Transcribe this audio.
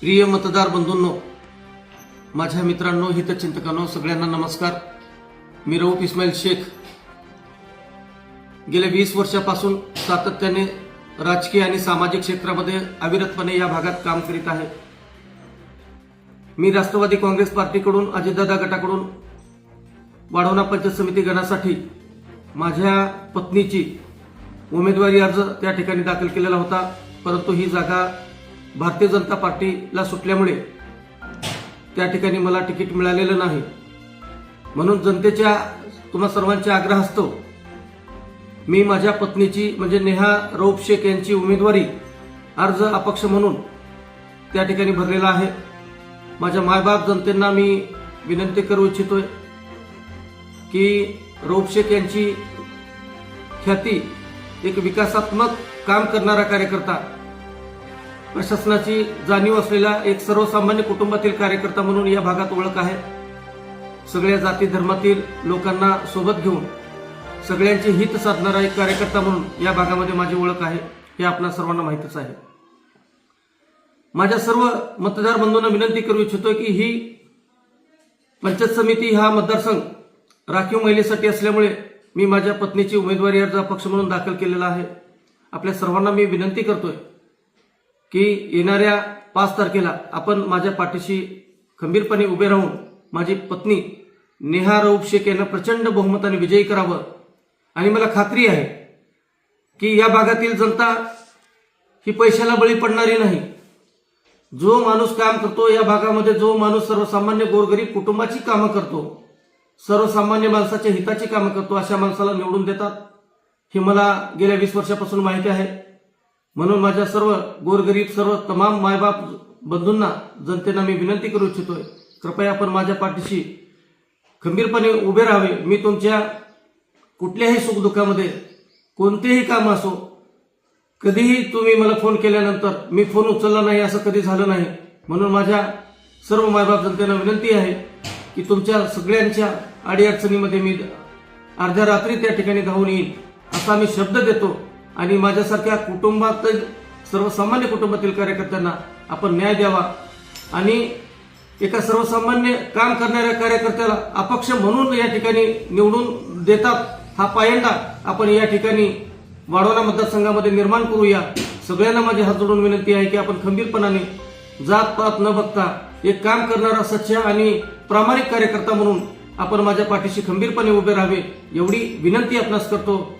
प्रिय मतदार बंधूंनो माझ्या मित्रांनो हितचिंतकांनो सगळ्यांना नमस्कार. मी रऊफ इस्माईल शेख. गेल्या वीस वर्षापासून सातत्याने राजकीय आणि सामाजिक क्षेत्रामध्ये अविरतपणे या भागात काम करीत आहे. मी राष्ट्रवादी काँग्रेस पार्टीकडून अजितदादा गटाकडून वाढवणा पंचायत समिती गणासाठी माझ्या पत्नीची उमेदवारी अर्ज त्या ठिकाणी दाखल केलेला होता. परंतु ही जागा भारतीय जनता पार्टीला सुटल्यामुळे त्या ठिकाणी मला तिकीट मिळालेलं नाही. म्हणून जनतेच्या तुम्हा सर्वांच्या आग्रह असतो मी माझ्या पत्नीची म्हणजे नेहा रौफ शेख यांची उमेदवारी अर्ज अपक्ष म्हणून त्या ठिकाणी भरलेला आहे. माझ्या मायबाप जनतेंना मी विनंती करू इच्छितोय की रौफ शेख यांची ख्याती एक विकासात्मक काम करणारा कार्यकर्ता प्रशासनाची जाणीव असलेला एक सर्वसामान्य कुटुंबातील कार्यकर्ता म्हणून या भागात ओळख आहे. सगळ्या जाती धर्मातील लोकांना सोबत घेऊन सगळ्यांचे हित साधणारा एक कार्यकर्ता म्हणून या भागामध्ये माझी ओळख आहे हे आपल्या सर्वांना माहीतच आहे. माझ्या सर्व मतदार बंधूंना विनंती करू इच्छितो की ही पंचायत समिती हा मतदारसंघ राखीव महिलेसाठी असल्यामुळे मी माझ्या पत्नीची उमेदवारी अर्ज पक्ष म्हणून दाखल केलेला आहे. आपल्या सर्वांना मी विनंती करतोय की येणाऱ्या पाच तारखेला आपण माझ्या पाठीशी खंबीरपणे उभे राहून माझी पत्नी नेहा रौफ शेख यांना प्रचंड बहुमताने विजयी करावं. आणि मला खात्री आहे की या भागातील जनता ही पैशाला बळी पडणारी नाही. जो माणूस काम करतो या भागामध्ये जो माणूस सर्वसामान्य गोरगरीब कुटुंबाची कामं करतो सर्वसामान्य माणसाच्या हिताची कामं करतो अशा माणसाला निवडून देतात हे मला गेल्या वीस वर्षापासून माहिती आहे. म्हणून माझ्या सर्व गोरगरीब सर्व तमाम मायबाप बंधूंना जनतेना मी विनंती करू इच्छितोय कृपया आपण माझ्या पाठीशी खंबीरपणे उभे राहावे. मी तुमच्या कुठल्याही सुखदुःखामध्ये कोणतेही काम असो कधीही तुम्ही मला फोन केल्यानंतर मी फोन उचलला नाही असं कधी झालं नाही. म्हणून माझ्या सर्व मायबाप जनतेला विनंती आहे की तुमच्या सगळ्यांच्या अडीअडचणीमध्ये मी अर्ध्या रात्री त्या ठिकाणी धावून येईल असा मी शब्द देतो. आणि माझ्यासारख्या कुटुंबातील सर्वसामान्य कुटुंबातील कार्यकर्त्यांना आपण न्याय द्यावा. आणि एका सर्वसामान्य काम करणाऱ्या कार्यकर्त्याला अपक्ष म्हणून या ठिकाणी निवडून देतात हा पायंडा आपण या ठिकाणी वाढवणा मतदारसंघामध्ये निर्माण करूया. सगळ्यांना माझी हात जोडून विनंती आहे की आपण खंबीरपणाने जात पात न बघता एक काम करणारा सच्चा आणि प्रामाणिक कार्यकर्ता म्हणून आपण माझ्या पाठीशी खंबीरपणे उभे राहावे एवढी विनंती आपणास करतो.